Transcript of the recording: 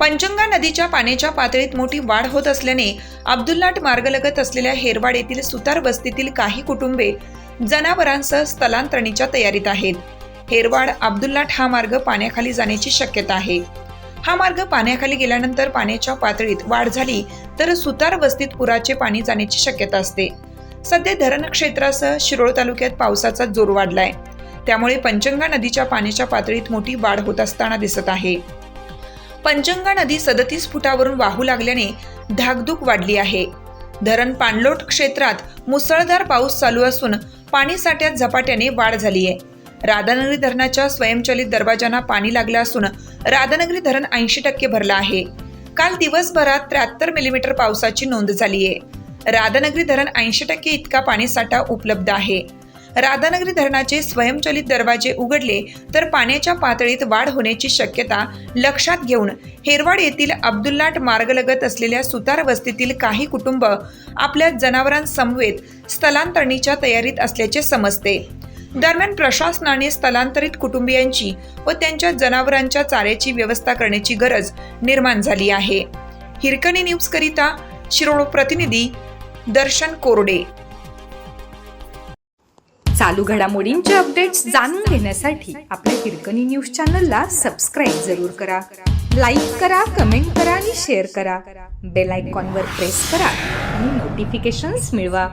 पंचंगा नदीच्या पाण्याच्या पातळीत मोठी वाढ होत असल्याने अब्दुल्लाट मार्गलगत असलेल्या हेरवाड येथील सुतार वस्तीतील काही कुटुंबे जनावरांसह स्थलांतरणीच्या तयारीत आहेत. हेरवाड अब्दुल्लाट हा मार्ग पाण्याखाली जाण्याची शक्यता आहे. हा मार्ग पाण्याखाली गेल्यानंतर पाण्याच्या पातळीत वाढ झाली तर सुतार वस्तीत पुराचे पाणी जाण्याची शक्यता असते. सध्या धरण क्षेत्रासह शिरोळ तालुक्यात पावसाचा जोर वाढलाय. त्यामुळे पंचंगा नदीच्या पाण्याच्या पातळीत मोठी वाढ होत असताना दिसत आहे. पंचंगा नदी सदतीस फुटावरून वाहू लागल्याने धाकधूक वाढली आहे. धरण पाणलोट क्षेत्रात मुसळधार पाऊस चालू असून पाणी साठ्यात झपाट्याने वाढ झाली आहे राधानगरी धरणाच्या स्वयंचलित दरवाजांना पाणी लागलं असून राधानगरी धरण ऐंशी टक्के भरलं आहे. काल दिवसभरात त्र्याहत्तर मिलीमीटर पावसाची नोंद झाली आहे राधानगरी धरण ऐंशी टक्के इतका पाणीसाठा उपलब्ध आहे. राधानगरी धरणाचे स्वयंचलित दरवाजे उघडले तर पाण्याच्या पातळीत वाढ होण्याची शक्यता लक्षात घेऊन हेरवाड येथील अब्दुल्लाट मार्गलगत असलेल्या सुतार वस्तीतील काही कुटुंब आपल्या जनावरांसमवेत स्थलांतरणीच्या तयारीत असल्याचे समजते. दरम्यान प्रशासनाने स्थलांतरित कुटुंबियांची व त्यांच्या जनावरांच्या चाऱ्याची व्यवस्था करण्याची गरज निर्माण झाली आहे. हिरकणी न्यूज करिता शिरोळ प्रतिनिधी दर्शन कोरडे. चालू घडामोडींचे अपडेट्स जाणून घेण्यासाठी आपल्या हिरकणी न्यूज चॅनलला सबस्क्राईब जरूर करा. लाईक करा कमेंट करा आणि शेअर करा. बेल आयकॉनवर प्रेस करा आणि नोटिफिकेशन्स मिळवा.